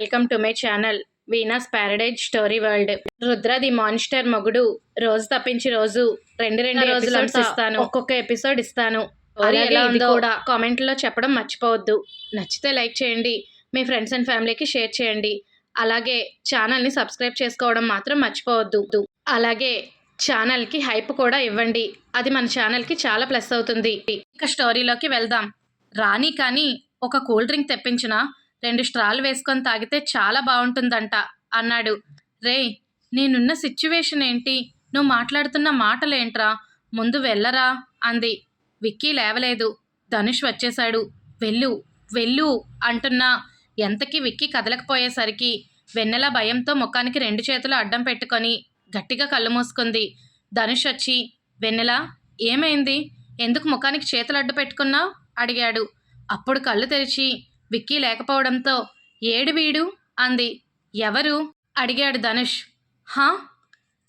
Welcome to my channel Veena's paradise story world. Rudra the monster మొగుడు రోజు తప్పించి రోజు రెండు రెండు ఎపిసోడ్స్ ఇస్తాను. ఒక్కొక్క ఎపిసోడ్ ఇస్తాను. ఎలా ఉందో కూడా. కూడా కామెంట్లో చెప్పడం మర్చిపోవద్దు. నచ్చితే లైక్ చేయండి మీ ఫ్రెండ్స్ అండ్ ఫ్యామిలీకి షేర్ చేయండి. అలాగే ఛానల్ని సబ్స్క్రైబ్ చేసుకోవడం మాత్రం మర్చిపోవద్దు. అలాగే ఛానల్కి హైప్ కూడా ఇవ్వండి. అది మన ఛానల్కి చాలా ప్లస్ అవుతుంది. ఇక స్టోరీలోకి వెళ్దాం. రాణి కానీ ఒక కూల్ డ్రింక్ తెప్పించిన రెండు స్ట్రాలు వేసుకొని తాగితే చాలా బాగుంటుందంట అన్నాడు. రేయ్ నేనున్న సిచ్యువేషన్ ఏంటి? నువ్వు మాట్లాడుతున్న మాటలేంట్రా? ముందు వెళ్ళరా? అంది. విక్కీ లేవలేదు. ధనుష్ వచ్చేశాడు. వెళ్ళు వెళ్ళు అంటున్నా. ఎంతకి విక్కీ కదలకపోయేసరికి వెన్నెల భయంతో ముఖానికి రెండు చేతులు అడ్డం పెట్టుకొని గట్టిగా కళ్ళు మూసుకుంది. ధనుష్ వచ్చి వెన్నెల ఏమైంది? ఎందుకు ముఖానికి చేతులు అడ్డు పెట్టుకున్నావు? అడిగాడు. అప్పుడు కళ్ళు తెరిచి విక్కీ లేకపోవడంతో ఏడు వీడు? అంది. ఎవరు? అడిగాడు ధనుష్. హా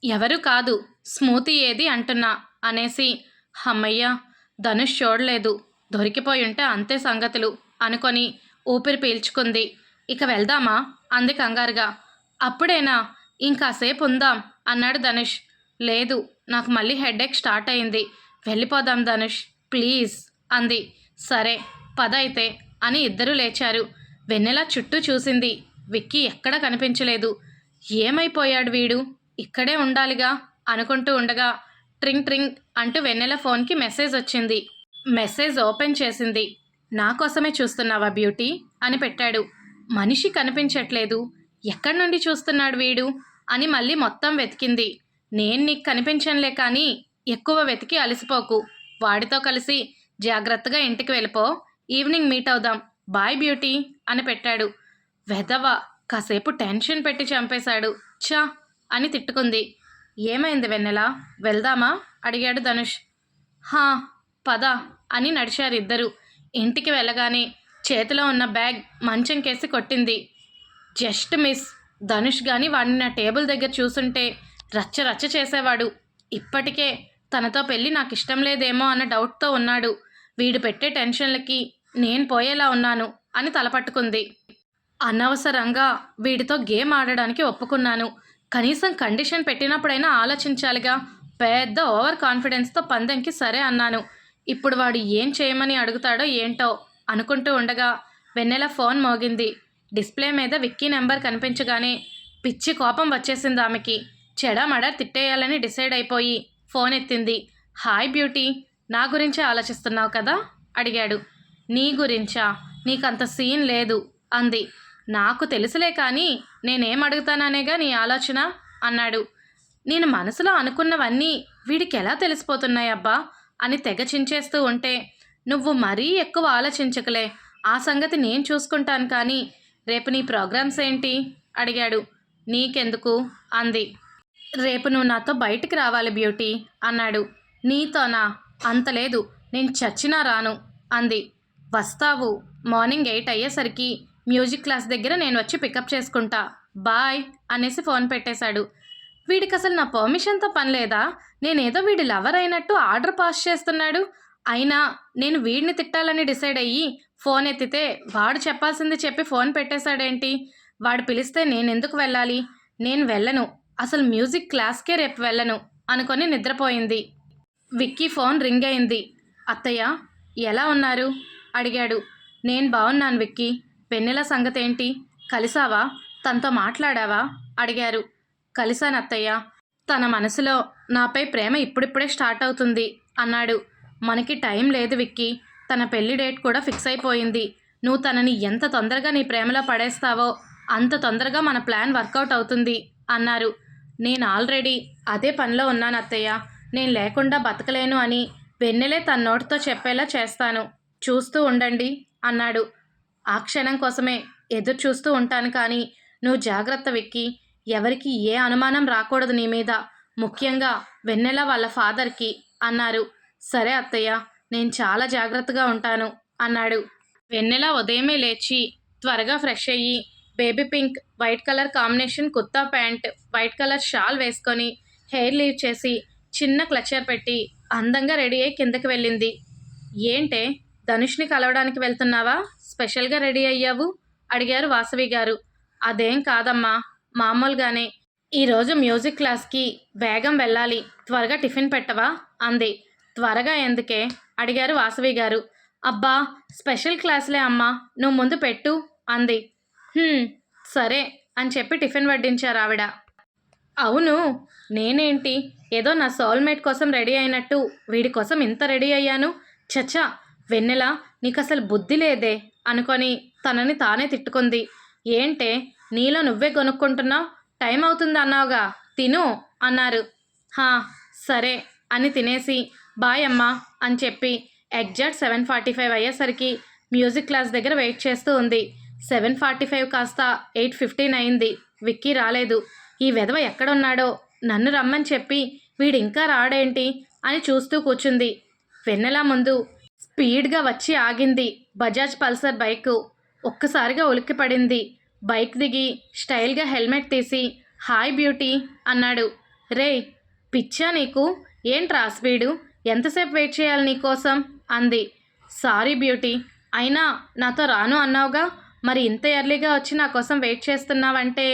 ఎవరు కాదు స్మూతి ఏది అంటున్నా? అనేసి హమ్మయ్య ధనుష్ చూడలేదు దొరికిపోయి ఉంటే అంతే సంగతులు అనుకొని ఊపిరి పీల్చుకుంది. ఇక వెళ్దామా? అంది కంగారుగా. అప్పుడేనా? ఇంకాసేపు ఉందాం అన్నాడు ధనుష్. లేదు నాకు మళ్ళీ హెడేక్ స్టార్ట్ అయింది. వెళ్ళిపోదాం ధనుష్ ప్లీజ్ అంది. సరే పద అయితే అని ఇద్దరూ లేచారు. వెన్నెల చుట్టూ చూసింది. విక్కీ ఎక్కడా కనిపించలేదు. ఏమైపోయాడు వీడు? ఇక్కడే ఉండాలిగా? అనుకుంటూ ఉండగా ట్రింగ్ ట్రింగ్ అంటూ వెన్నెల ఫోన్కి మెసేజ్ వచ్చింది. మెసేజ్ ఓపెన్ చేసింది. నా కోసమే చూస్తున్నావా బ్యూటీ? అని పెట్టాడు. మనిషి కనిపించట్లేదు. ఎక్కడి నుండి చూస్తున్నాడు వీడు? అని మళ్ళీ మొత్తం వెతికింది. నేను నీకు కనిపించనులే కానీ ఎక్కువ వెతికి అలసిపోకు. వాడితో కలిసి జాగ్రత్తగా ఇంటికి వెళ్ళిపో. ఈవినింగ్ మీట్ అవుదాం. బాయ్ బ్యూటీ అని పెట్టాడు. వెధవ కాసేపు టెన్షన్ పెట్టి చంపేశాడు. ఛా! అని తిట్టుకుంది. ఏమైంది వెన్నెల? వెళ్దామా? అడిగాడు ధనుష్. హా! పద అని నడిచారు ఇద్దరు. ఇంటికి వెళ్ళగానే చేతిలో ఉన్న బ్యాగ్ మంచం కేసి కొట్టింది. Just miss! ధనుష్ గాని వాడిని నా టేబుల్ దగ్గర చూసుంటే రచ్చ రచ్చ చేసేవాడు. ఇప్పటికే తనతో పెళ్ళి నాకు ఇష్టం లేదేమో అన్న డౌట్తో ఉన్నాడు. వీడు పెట్టే టెన్షన్లకి నేను పోయేలా ఉన్నాను అని తలపట్టుకుంది అనవసరంగా వీడితో గేమ్ ఆడడానికి ఒప్పుకున్నాను. కనీసం కండిషన్ పెట్టినప్పుడైనా ఆలోచించాలిగా. పెద్ద ఓవర్ కాన్ఫిడెన్స్తో పందెంకి సరే అన్నాను. ఇప్పుడు వాడు ఏం చేయమని అడుగుతాడో ఏంటో అనుకుంటూ ఉండగా వెన్నెల ఫోన్ మోగింది. డిస్ప్లే మీద విక్కీ నెంబర్ కనిపించగానే పిచ్చి కోపం వచ్చేసింది ఆమెకి. చెడమడ తిట్టేయాలని డిసైడ్ అయిపోయి ఫోన్ ఎత్తింది. హాయ్ బ్యూటీ నా గురించే ఆలోచిస్తున్నావు కదా? అడిగాడు. నీ గురించా? నీకంత సీన్ లేదు అంది. నాకు తెలుసులే కానీ నేనేం అడుగుతాననేగా నీ ఆలోచన? అన్నాడు. నేను మనసులో అనుకున్నవన్నీ వీడికి ఎలా తెలిసిపోతున్నాయి అబ్బా అని తెగ చించేస్తూ ఉంటే నువ్వు మరీ ఎక్కువ ఆలోచించకలే. ఆ సంగతి నేను చూసుకుంటాను కానీ రేపు నీ ప్రోగ్రామ్స్ ఏంటి? అడిగాడు. నీకెందుకు? అంది. రేపు నువ్వు నాతో బయటికి రావాలి బ్యూటీ అన్నాడు. నీతోనా? అంతలేదు నేను చచ్చినా రాను అంది. వస్తావు. మార్నింగ్ ఎయిట్ అయ్యేసరికి మ్యూజిక్ క్లాస్ దగ్గర నేను వచ్చి పికప్ చేసుకుంటా. బాయ్ అనేసి ఫోన్ పెట్టేశాడు. వీడికి అసలు నా పర్మిషన్తో పని లేదా? నేనేదో వీడి లవర్ అయినట్టు ఆర్డర్ పాస్ చేస్తున్నాడు. అయినా నేను వీడిని తిట్టాలని డిసైడ్ అయ్యి ఫోన్ ఎత్తితే వాడు చెప్పాల్సింది చెప్పి ఫోన్ పెట్టేశాడేంటి? వాడు పిలిస్తే నేను ఎందుకు వెళ్ళాలి? నేను వెళ్ళను. అసలు మ్యూజిక్ క్లాస్కే రేపు వెళ్ళను అనుకొని నిద్రపోయింది. విక్కీ ఫోన్ రింగ్ అయింది. అత్తయ్య ఎలా ఉన్నారు? అడిగాడు. నేను బాగున్నాను విక్కీ. వెన్నెల సంగతేంటి? కలిసావా? తనతో మాట్లాడావా? అడిగారు. కలిశాను అత్తయ్య. తన మనసులో నాపై ప్రేమ ఇప్పుడిప్పుడే స్టార్ట్ అవుతుంది అన్నాడు. మనకి టైం లేదు విక్కీ. తన పెళ్ళి డేట్ కూడా ఫిక్స్ అయిపోయింది. నువ్వు తనని ఎంత తొందరగా నీ ప్రేమలో పడేస్తావో అంత తొందరగా మన ప్లాన్ వర్కౌట్ అవుతుంది అన్నారు. నేను ఆల్రెడీ అదే పనిలో ఉన్నాను అత్తయ్య. నేను లేకుండా బతకలేను అని వెన్నెలే తన నోటితో చెప్పేలా చేస్తాను. చూస్తూ ఉండండి అన్నాడు. ఆ క్షణం కోసమే ఎదురు చూస్తూ ఉంటాను కానీ నువ్వు జాగ్రత్త వెక్కి. ఎవరికి ఏ అనుమానం రాకూడదు నీ మీద. ముఖ్యంగా వెన్నెల వాళ్ళ ఫాదర్కి అన్నారు. సరే అత్తయ్య నేను చాలా జాగ్రత్తగా ఉంటాను అన్నాడు. వెన్నెల ఉదయమే లేచి త్వరగా ఫ్రెష్ అయ్యి baby pink white colour combination kurta pant white colour shawl వేసుకొని హెయిర్ లీవ్ చేసి చిన్న క్లచర్ పెట్టి అందంగా రెడీ అయ్యి కిందకి వెళ్ళింది. ఏంటే? ధనుష్ని కలవడానికి వెళ్తున్నావా? స్పెషల్గా రెడీ అయ్యావు? అడిగారు వాసవి గారు. అదేం కాదమ్మా మామూలుగానే. ఈరోజు మ్యూజిక్ క్లాస్కి వేగం వెళ్ళాలి త్వరగా టిఫిన్ పెట్టవా? అంది. త్వరగా ఎందుకే? అడిగారు వాసవి గారు. అబ్బా స్పెషల్ క్లాసులే అమ్మా నువ్వు ముందు పెట్టు అంది. సరే అని చెప్పి టిఫిన్ వడ్డించారు ఆవిడ. అవును నేనేంటి? ఏదో నా సోల్మేట్ కోసం రెడీ అయినట్టు వీడి కోసం ఇంత రెడీ అయ్యాను? చచ్చా వెన్నెల నీకు అసలు బుద్ధి లేదే అనుకొని తనని తానే తిట్టుకుంది. ఏంటే నీలో నువ్వే కొనుక్కుంటున్నావు టైం అవుతుంది అన్నావుగా. తిను అన్నారు. హా సరే అని తినేసి బాయ్ అమ్మా అని చెప్పి ఎగ్జాక్ట్ సెవెన్ ఫార్టీ ఫైవ్ అయ్యేసరికి మ్యూజిక్ క్లాస్ దగ్గర వెయిట్ చేస్తూ ఉంది. సెవెన్ ఫార్టీ ఫైవ్ కాస్త ఎయిట్ ఫిఫ్టీన్ అయింది. విక్కీ రాలేదు. ఈ వెధవ ఎక్కడున్నాడో? నన్ను రమ్మని చెప్పి వీడింకా రాడేంటి? అని చూస్తూ కూర్చుంది. వెన్నెల ముందు స్పీడ్గా వచ్చి ఆగింది. బజాజ్ పల్సర్ బైక్ ఒక్కసారిగా ఉలిక్కిపడింది. బైక్ దిగి స్టైల్గా హెల్మెట్ తీసి హాయ్ బ్యూటీ అన్నాడు. రే పిచ్చా నీకు? ఏంట్రా స్పీడు? ఎంతసేపు వెయిట్ చేయాలి నీకోసం అంది. సారీ బ్యూటీ అయినా నాతో రాను అన్నావుగా? మరి ఇంత ఎర్లీగా వచ్చి నా కోసం వెయిట్ చేస్తున్నావంటే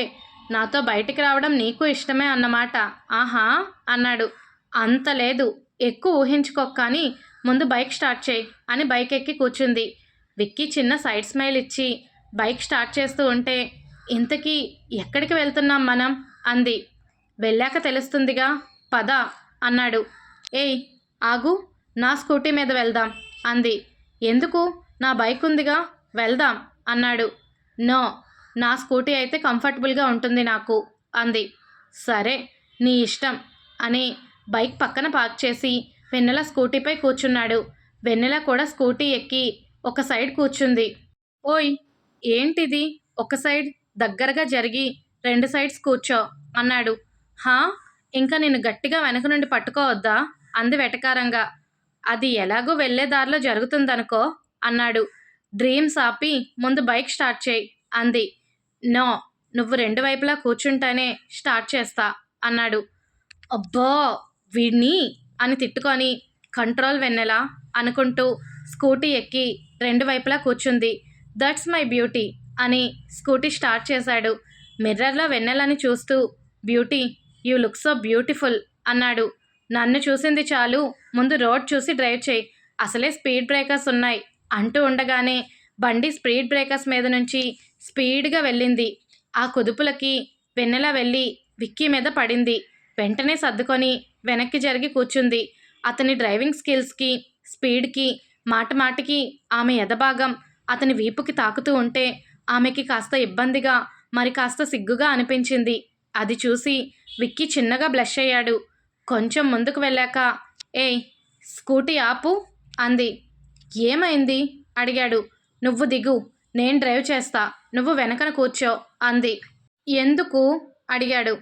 నాతో బయటికి రావడం నీకు ఇష్టమే అన్నమాట. ఆహా అన్నాడు. అంత లేదు. ఎక్కువ ఊహించుకోక కానీ ముందు బైక్ స్టార్ట్ చేయి అని బైక్ ఎక్కి కూర్చుంది. విక్కీ చిన్న సైడ్ స్మైల్ ఇచ్చి బైక్ స్టార్ట్ చేస్తూ ఉంటే ఇంతకీ ఎక్కడికి వెళ్తున్నాం మనం? అంది. వెళ్ళాక తెలుస్తుందిగా పద అన్నాడు. ఏయ్ ఆగు నా స్కూటీ మీద వెళ్దాం అంది. ఎందుకు? నా బైక్ ఉందిగా వెళ్దాం అన్నాడు. నో నా స్కూటీ అయితే కంఫర్టబుల్గా ఉంటుంది నాకు అంది. సరే నీ ఇష్టం అని బైక్ పక్కన పార్క్ చేసి వెన్నెల స్కూటీపై కూర్చున్నాడు. వెన్నెల కూడా స్కూటీ ఎక్కి ఒక సైడ్ కూర్చుంది. ఓయ్ ఏంటిది? ఒక సైడ్ దగ్గరగా జరిగి రెండు సైడ్స్ కూర్చో అన్నాడు. హా ఇంకా నేను గట్టిగా వెనక నుండి పట్టుకోవద్దా? అంది వెటకారంగా. అది ఎలాగో వెళ్ళే దారిలో జరుగుతుందనుకో అన్నాడు. డ్రీమ్స్ ఆపి ముందు బైక్ స్టార్ట్ చేయి అంది. నో నువ్వు రెండు వైపులా కూర్చుంటేనే స్టార్ట్ చేస్తా అన్నాడు. అబ్బో వీడిని అని తిట్టుకొని కంట్రోల్ వెన్నెలా అనుకుంటూ స్కూటీ ఎక్కి రెండు వైపులా కూర్చుంది. దట్స్ మై బ్యూటీ అని స్కూటీ స్టార్ట్ చేశాడు. మిర్రర్లో వెన్నెలని చూస్తూ beauty you look so beautiful అన్నాడు. నన్ను చూసింది చాలు. ముందు రోడ్ చూసి డ్రైవ్ చేయి. అసలే స్పీడ్ బ్రేకర్స్ ఉన్నాయి అంటూ ఉండగానే బండి స్పీడ్ బ్రేకర్స్ మీద నుంచి స్పీడ్గా వెళ్ళింది. ఆ కుదుపులకి వెన్నెల వెళ్ళి విక్కీ మీద పడింది. వెంటనే సర్దుకొని వెనక్కి జరిగి కూర్చుంది. అతని డ్రైవింగ్ స్కిల్స్కి స్పీడ్కి మాట మాటికి ఆమె ఎదభాగం. అతని వీపుకి తాకుతూ ఉంటే ఆమెకి కాస్త ఇబ్బందిగా మరి కాస్త సిగ్గుగా అనిపించింది. అది చూసి విక్కీ చిన్నగా బ్లష్ అయ్యాడు. కొంచెం ముందుకు వెళ్ళాక ఏయ్ స్కూటీ ఆపు అంది. ఏమైంది? అడిగాడు. నువ్వు దిగు. నేను డ్రైవ్ చేస్తా. నువ్వు వెనకన కూర్చో అంది. ఎందుకు? అడిగాడు.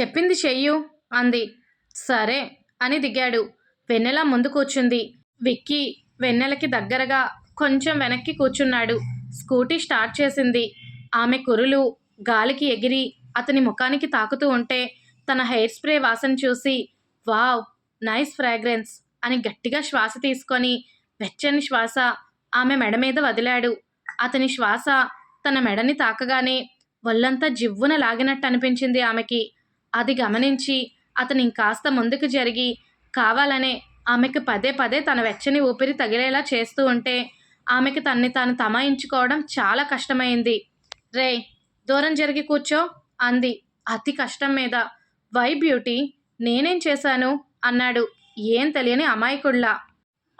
చెప్పింది చెయ్యు అంది. సరే అని దిగాడు. వెన్నెల ముందు కూర్చుంది విక్కీ వెన్నెలకి దగ్గరగా కొంచెం వెనక్కి కూర్చున్నాడు. స్కూటీ స్టార్ట్ చేసింది. ఆమె కురులు గాలికి ఎగిరి అతని ముఖానికి తాకుతూ ఉంటే తన హెయిర్ స్ప్రే వాసన చూసి వావ్ నైస్ ఫ్రాగ్రెన్స్ అని గట్టిగా శ్వాస తీసుకొని వెచ్చని శ్వాస ఆమె మెడ మీద వదిలాడు. అతని శ్వాస తన మెడని తాకగానే ఒళ్ళంతా జివ్వున లాగినట్టు అనిపించింది ఆమెకి. అది గమనించి అతను ఇంకాస్త ముందుకు జరిగి కావాలనే ఆమెకు పదే పదే తన వెచ్చని ఊపిరి తగిలేలా చేస్తూ ఉంటే ఆమెకి తన్ని తాను తమాయించుకోవడం చాలా కష్టమైంది. రే దూరం జరిగి కూర్చో అంది. అతి కష్టం మీద. వై బ్యూటీ నేనేం చేశాను? అన్నాడు. ఏం తెలియని అమాయకుడిలా.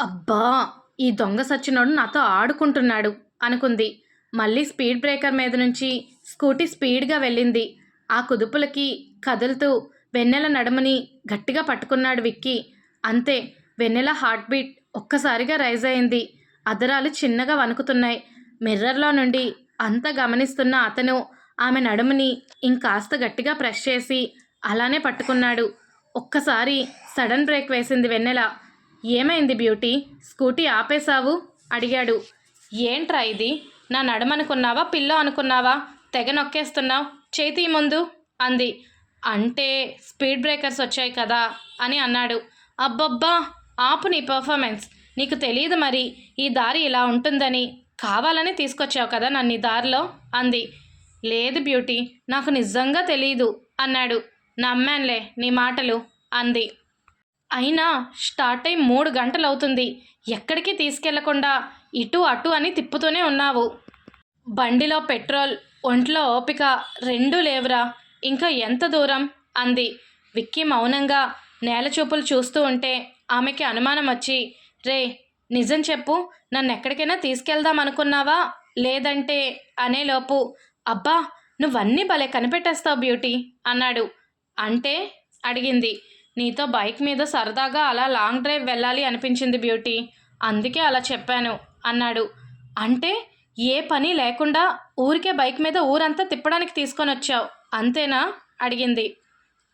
అబ్బా ఈ దొంగ సచ్చినోడు నాతో ఆడుకుంటున్నాడు అనుకుంది. మళ్ళీ స్పీడ్ బ్రేకర్ మీద నుంచి స్కూటీ స్పీడ్గా వెళ్ళింది. ఆ కుదుపులకి కదులుతూ వెన్నెల నడుముని గట్టిగా పట్టుకున్నాడు విక్కీ. అంతే వెన్నెల హార్ట్ బీట్ ఒక్కసారిగా రైజ్ అయింది. అదరాలు చిన్నగా వణుకుతున్నాయి. మిర్రర్లో నుండి అంత గమనిస్తున్న అతను ఆమె నడుముని ఇంకాస్త గట్టిగా ప్రెస్ చేసి అలానే పట్టుకున్నాడు. ఒక్కసారి సడన్ బ్రేక్ వేసింది వెన్నెల. ఏమైంది బ్యూటీ? స్కూటీ ఆపేశావు? అడిగాడు. ఏంట్రా ఇది? నా నడమనుకున్నావా? పిల్లో అనుకున్నావా? తెగ నొక్కేస్తున్నావు? చేతి ముందు? అంది. అంటే స్పీడ్ బ్రేకర్స్ వచ్చాయి కదా అని అన్నాడు. అబ్బబ్బా ఆపు నీ పర్ఫార్మెన్స్ నీకు తెలియదు మరి ఈ దారి ఇలా ఉంటుందని. కావాలని తీసుకొచ్చావు కదా నన్ను ఈ దారిలో? అంది. లేదు బ్యూటీ నాకు నిజంగా తెలియదు అన్నాడు. నమ్మాన్లే నీ మాటలు అంది. అయినా స్టార్ట్ అయి మూడు గంటలు అవుతుంది ఎక్కడికి తీసుకెళ్ళకుండా ఇటు అటు అని తిప్పుతూనే ఉన్నావు. బండిలో పెట్రోల్ ఒంట్లో ఓపిక రెండూ లేవురా. ఇంకా ఎంత దూరం? అంది. విక్కీ మౌనంగా నేల చూపులు చూస్తూ ఉంటే ఆమెకి అనుమానం వచ్చి రే నిజం చెప్పు నన్ను ఎక్కడికైనా తీసుకెళ్దాం అనుకున్నావా? లేదంటే అనేలోపు అబ్బా నువ్వన్నీ భలే కనిపెట్టేస్తావు బ్యూటీ అన్నాడు. అంటే? అడిగింది. నీతో బైక్ మీద సరదాగా అలా లాంగ్ డ్రైవ్ వెళ్ళాలి అనిపించింది బ్యూటీ. అందుకే అలా చెప్పాను అన్నాడు. అంటే? ఏ పని లేకుండా ఊరికే బైక్ మీద ఊరంతా తిప్పడానికి తీసుకొని వచ్చావు అంతేనా? అడిగింది.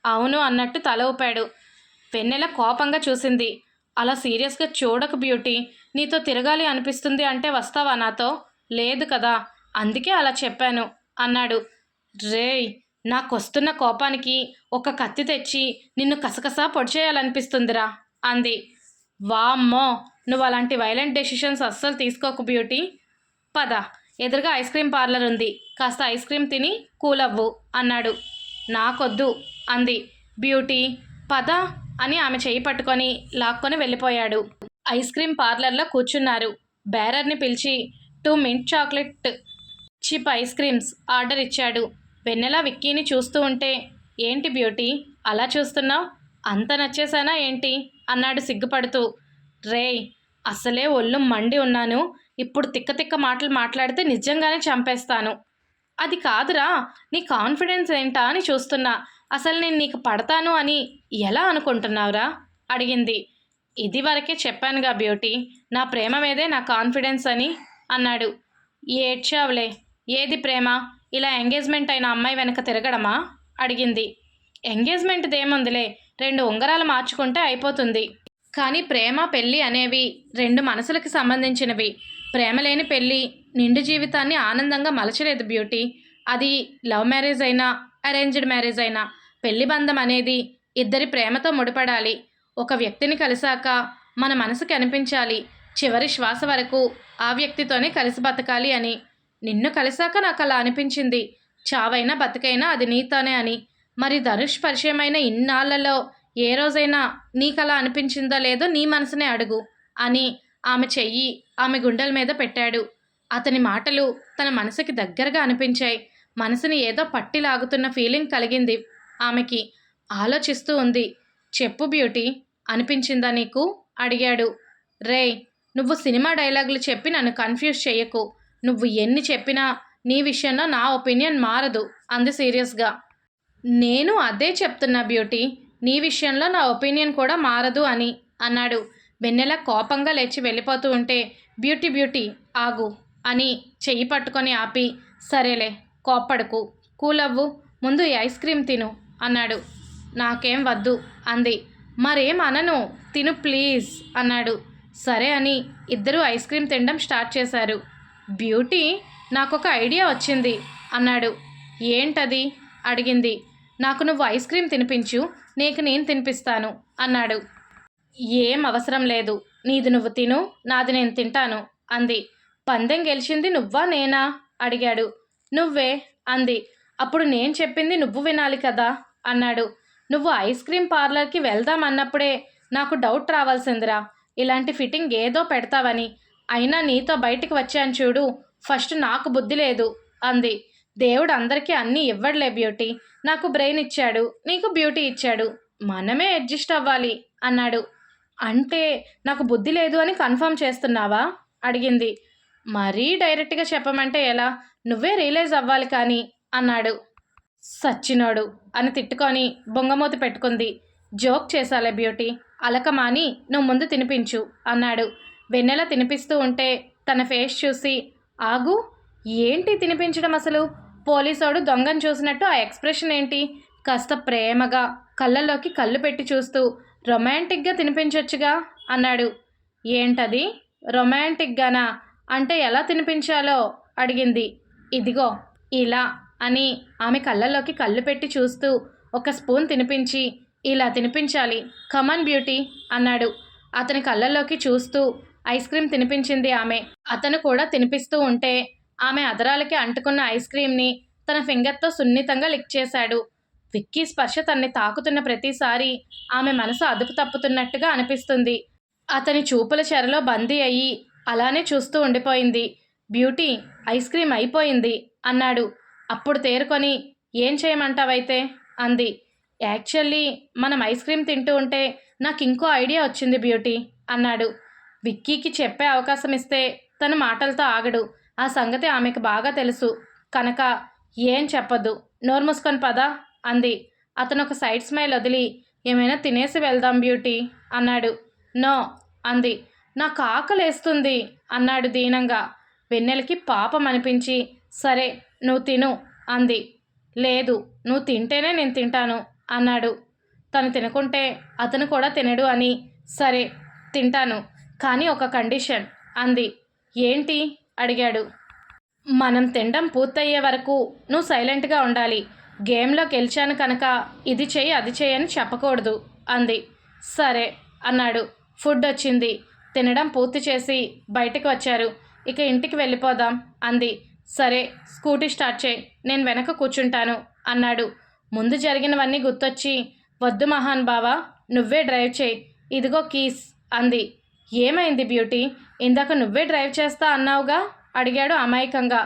అవును అన్నట్టు తల ఊపాడు. వెన్నెల కోపంగా చూసింది. అలా సీరియస్గా చూడకు బ్యూటీ. నీతో తిరగాలి అనిపిస్తుంది అంటే వస్తావా నాతో? లేదు కదా. అందుకే అలా చెప్పాను అన్నాడు. రేయ్ నాకొస్తున్న కోపానికి ఒక కత్తి తెచ్చి నిన్ను కసకసా పొడిచేయాలనిపిస్తుందిరా అంది. వామ్మో నువ్వు అలాంటి వైలెంట్ డెసిషన్స్ అస్సలు తీసుకోకు బ్యూటీ. పద ఎదురుగా ఐస్ క్రీమ్ పార్లర్ ఉంది. కాస్త ఐస్ క్రీమ్ తిని కూలవ్వు అన్నాడు. నాకొద్దు అంది. బ్యూటీ పద అని ఆమె చేయి పట్టుకొని లాక్కొని వెళ్ళిపోయాడు. ఐస్ క్రీమ్ పార్లర్లో కూర్చున్నారు. బేరర్ని పిలిచి two mint chocolate chip ice creams order ఇచ్చాడు. వెన్నెల విక్కీని చూస్తూ ఉంటే ఏంటి బ్యూటీ అలా చూస్తున్నావు? అంత నచ్చేసానా ఏంటి? అన్నాడు సిగ్గుపడుతూ. రేయ్ అసలే ఒళ్ళు మండి ఉన్నాను. ఇప్పుడు తిక్క తిక్క మాటలు మాట్లాడితే నిజంగానే చంపేస్తాను. అది కాదురా నీ కాన్ఫిడెన్స్ ఏంటా అని చూస్తున్నా. అసలు నేను నీకు పడతాను అని ఎలా అనుకుంటున్నావురా? అడిగింది. ఇది వరకే చెప్పానుగా బ్యూటీ నా ప్రేమ మీదే నా కాన్ఫిడెన్స్ అని అన్నాడు. ఏడ్చావులే ఏది ప్రేమ? ఇలా ఎంగేజ్మెంట్ అయిన అమ్మాయి వెనక తిరగడమా? అడిగింది. ఎంగేజ్మెంట్ దేముందిలే రెండు ఉంగరాలు మార్చుకుంటే అయిపోతుంది. కానీ ప్రేమ పెళ్ళి అనేవి రెండు మనసులకు సంబంధించినవి. ప్రేమ లేని పెళ్ళి నిండు జీవితాన్ని ఆనందంగా మలచలేదు బ్యూటీ. అది లవ్ మ్యారేజ్ అయినా అరేంజ్డ్ మ్యారేజ్ అయినా పెళ్ళి బంధం అనేది ఇద్దరి ప్రేమతో ముడిపడాలి. ఒక వ్యక్తిని కలిసాక మన మనసుకి అనిపించాలి. చివరి శ్వాస వరకు ఆ వ్యక్తితోనే కలిసి బతకాలి అని. నిన్ను కలిసాక నాకు అలా అనిపించింది. చావైనా బతికైనా అది నీతోనే అని. మరి ధనుష్ పరిచయమైన ఇన్నాళ్ళలో ఏ రోజైనా నీకు అలా అనిపించిందో లేదో నీ మనసునే అడుగు అని ఆమె చెయ్యి ఆమె గుండెల మీద పెట్టాడు. అతని మాటలు తన మనసుకి దగ్గరగా అనిపించాయి. మనసుని ఏదో పట్టి లాగుతున్న ఫీలింగ్ కలిగింది. ఆమెకి ఆలోచిస్తూ ఉంది. చెప్పు బ్యూటీ అనిపించిందా నీకు? అడిగాడు. రేయ్ నువ్వు సినిమా డైలాగులు చెప్పి నన్ను కన్ఫ్యూజ్ చేయకు నువ్వు ఎన్ని చెప్పినా నీ విషయంలో నా ఒపీనియన్ మారదు అంది సీరియస్గా. నేను అదే చెప్తున్నా బ్యూటీ నీ విషయంలో నా ఒపీనియన్ కూడా మారదు అని అన్నాడు. వెన్నెల కోపంగా లేచి వెళ్ళిపోతూ ఉంటే బ్యూటీ బ్యూటీ ఆగు. అని చెయ్యి పట్టుకొని ఆపి సరేలే కోప్పడకు. కూలవ్వు ముందు ఈ ఐస్ క్రీమ్ తిను అన్నాడు. నాకేం వద్దు అంది. మరేం అనను తిను ప్లీజ్ అన్నాడు. సరే అని ఇద్దరూ ఐస్ క్రీమ్ తినడం స్టార్ట్ చేశారు. బ్యూటీ నాకొక ఐడియా వచ్చింది అన్నాడు. ఏంటది? అడిగింది. నాకు నువ్వు ఐస్ క్రీమ్ తినిపించు నీకు నేను తినిపిస్తాను అన్నాడు. ఏం అవసరం లేదు నీది నువ్వు తిను నాది నేను తింటాను అంది. పందెం గెలిచింది నువ్వా నేనా? అడిగాడు. నువ్వే అంది. అప్పుడు నేను చెప్పింది నువ్వు వినాలి కదా? అన్నాడు. నువ్వు ఐస్ క్రీమ్ పార్లర్కి వెళ్దాం అన్నప్పుడే నాకు డౌట్ రావాల్సిందిరా. ఇలాంటి ఫిట్టింగ్ ఏదో పెడతావని. అయినా నీతో బయటికి వచ్చాను చూడు. ఫస్ట్ నాకు బుద్ధి లేదు అంది. దేవుడు అందరికీ అన్నీ ఇవ్వడులే బ్యూటీ. నాకు బ్రెయిన్ ఇచ్చాడు. నీకు బ్యూటీ ఇచ్చాడు. మనమే అడ్జస్ట్ అవ్వాలి అన్నాడు. అంటే నాకు బుద్ధి లేదు అని కన్ఫర్మ్ చేస్తున్నావా? అడిగింది. మరీ డైరెక్ట్గా చెప్పమంటే ఎలా? నువ్వే రియలైజ్ అవ్వాలి కానీ అన్నాడు. సచ్చినోడు అని తిట్టుకొని బొంగమూతి పెట్టుకుంది. Joke చేశాలే beauty. అలకమాని నువ్వు ముందు తినిపించు అన్నాడు. వెన్నెల తినిపిస్తూ ఉంటే తన ఫేస్ చూసి ఆగు ఏంటి తినిపించడం అసలు? పోలీసోడు దొంగను చూసినట్టు ఆ ఎక్స్ప్రెషన్ ఏంటి? కాస్త ప్రేమగా కళ్ళల్లోకి కళ్ళు పెట్టి చూస్తూ రొమాంటిక్గా తినిపించొచ్చుగా అన్నాడు. ఏంటది? రొమాంటిక్గానా? అంటే ఎలా తినిపించాలో అడిగింది. ఇదిగో ఇలా అని ఆమె కళ్ళల్లోకి కళ్ళు పెట్టి చూస్తూ ఒక స్పూన్ తినిపించి ఇలా తినిపించాలి కమన్ బ్యూటీ అన్నాడు. అతని కళ్ళల్లోకి చూస్తూ ఐస్ క్రీమ్ తినిపించింది ఆమె. అతను కూడా తినిపిస్తూ ఉంటే ఆమె అదరాలకి అంటుకున్న ఐస్ క్రీమ్ని తన ఫింగర్తో సున్నితంగా లిక్ చేశాడు. విక్కీ స్పర్శ తన్ని తాకుతున్న ప్రతిసారి ఆమె మనసు అదుపు తప్పుతున్నట్టుగా అనిపిస్తుంది. అతని చూపుల చెరలో బందీ అయ్యి అలానే చూస్తూ ఉండిపోయింది. బ్యూటీ ఐస్ క్రీమ్ అయిపోయింది అన్నాడు. అప్పుడు తేరుకొని ఏం చేయమంటావైతే? అంది. యాక్చువల్లీ మనం ఐస్ క్రీమ్ తింటూ ఉంటే నాకు ఇంకో ఐడియా వచ్చింది బ్యూటీ అన్నాడు. విక్కీకి చెప్పే అవకాశం ఇస్తే తను మాటలతో ఆగడు. ఆ సంగతి ఆమెకు బాగా తెలుసు. కనుక ఏం చెప్పదు నోరు మూసుకొని పదా అంది. అతను ఒక సైడ్ స్మైల్ వదిలి ఏమైనా తినేసి వెళ్దాం బ్యూటీ అన్నాడు. నో అంది. నాకు ఆకలేస్తుంది అన్నాడు దీనంగా. వెన్నెలకి పాపం అనిపించి సరే నువ్వు తిను అంది. లేదు నువ్వు తింటేనే నేను తింటాను అన్నాడు. తను తినకుంటే అతను కూడా తినడు అని సరే తింటాను కానీ ఒక కండిషన్ అంది. ఏంటి? అడిగాడు. మనం తినడం పూర్తయ్యే వరకు నువ్వు సైలెంట్గా ఉండాలి. గేమ్లో గెలిచాను కనుక ఇది చెయ్యి అది చేయని చెప్పకూడదు అంది. సరే అన్నాడు. ఫుడ్ వచ్చింది. తినడం పూర్తి చేసి బయటకు వచ్చారు. ఇక ఇంటికి వెళ్ళిపోదాం అంది. సరే స్కూటీ స్టార్ట్ చేయి నేను వెనక కూర్చుంటాను అన్నాడు. ముందు జరిగినవన్నీ గుర్తొచ్చి వద్దు మహాన్ బావా నువ్వే డ్రైవ్ చేయి. ఇదిగో కీస్ అంది. ఏమైంది బ్యూటీ? ఇందాక నువ్వే డ్రైవ్ చేస్తా అన్నావుగా? అడిగాడు అమాయకంగా.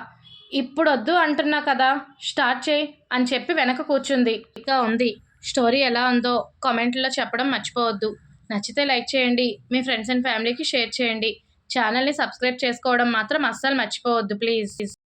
ఇప్పుడు వద్దు అంటున్నా కదా స్టార్ట్ చేయి అని చెప్పి వెనక కూర్చుంది. ఇక ఉంది. స్టోరీ ఎలా ఉందో కామెంట్లో చెప్పడం మర్చిపోవద్దు. నచ్చితే లైక్ చేయండి మీ ఫ్రెండ్స్ అండ్ ఫ్యామిలీకి షేర్ చేయండి. ఛానల్ని సబ్స్క్రైబ్ చేసుకోవడం మాత్రం అస్సలు మర్చిపోవద్దు ప్లీజ్.